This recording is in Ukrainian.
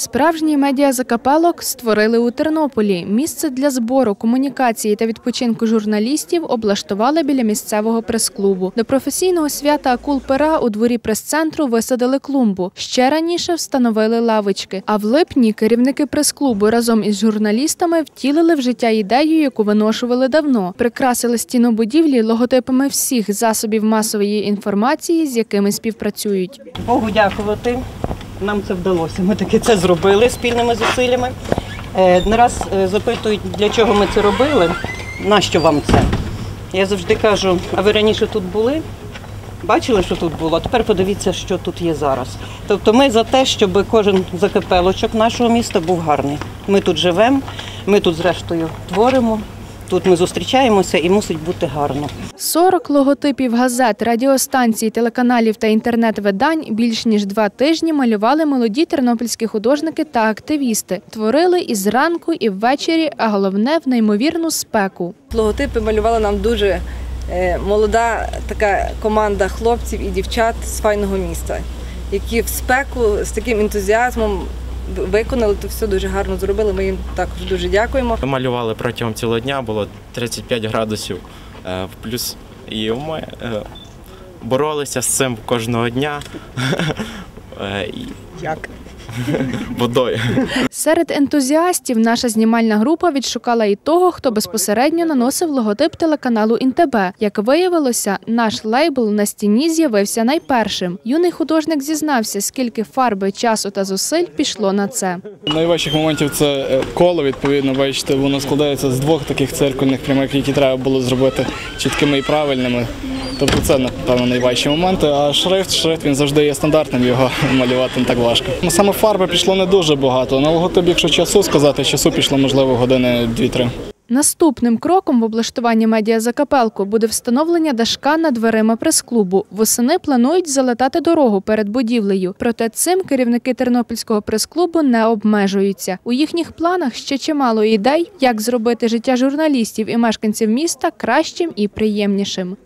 Справжній медіазакапелок створили у Тернополі. Місце для збору, комунікації та відпочинку журналістів облаштували біля місцевого прес-клубу. До професійного свята акул пера у дворі прес-центру висадили клумбу. Ще раніше встановили лавочки. А в липні керівники прес-клубу разом із журналістами втілили в життя ідею, яку виношували давно. Прикрасили стіну будівлі логотипами всіх засобів масової інформації, з якими співпрацюють. Богу дякувати. Нам це вдалося. Ми таки це зробили спільними зусиллями. Е, Не раз е, запитують, для чого ми це робили, нащо вам це? Я завжди кажу, а ви раніше тут були? Бачили, що тут було? А тепер подивіться, що тут є зараз. Тобто ми за те, щоб кожен закапелочок нашого міста був гарний. Ми тут живемо, ми тут зрештою творимо, тут ми зустрічаємося і мусить бути гарно. 40 логотипів газет, радіостанцій, телеканалів та інтернет-видань більш ніж два тижні малювали молоді тернопільські художники та активісти. Творили і зранку, і ввечері, а головне в неймовірну спеку. Логотипи малювала нам дуже е, молода така команда хлопців і дівчат з файного міста, які в спеку з таким ентузіазмом виконали то все дуже гарно зробили. Ми їм також дуже дякуємо. Ми малювали протягом цілого дня, було 35 градусів е, в плюс. І ми е, боролися з цим кожного дня. Е, Як? Водою. Серед ентузіастів наша знімальна група відшукала і того, хто безпосередньо наносив логотип телеканалу «ІнТБ». Як виявилося, наш лейбл на стіні з'явився найпершим. Юний художник зізнався, скільки фарби, часу та зусиль пішло на це. Найважчих моментів це е, коло, відповідно, бачите, воно складається з двох таких циркульних прямих, які треба було зробити чіткими і правильними. Тобто це, напевно, найважчі моменти. А шрифт, шрифт він завжди є стандартним, його малювати не так важко. Ну, саме фарби пішло не дуже багато. На логотип, якщо часу сказати, часу пішло, можливо, години 2-3. Наступним кроком в облаштуванні медіазакапелку буде встановлення дашка над дверима прес-клубу. Восени планують залатати дорогу перед будівлею. Проте цим керівники Тернопільського прес-клубу не обмежуються. У їхніх планах ще чимало ідей, як зробити життя журналістів і мешканців міста кращим і приємнішим.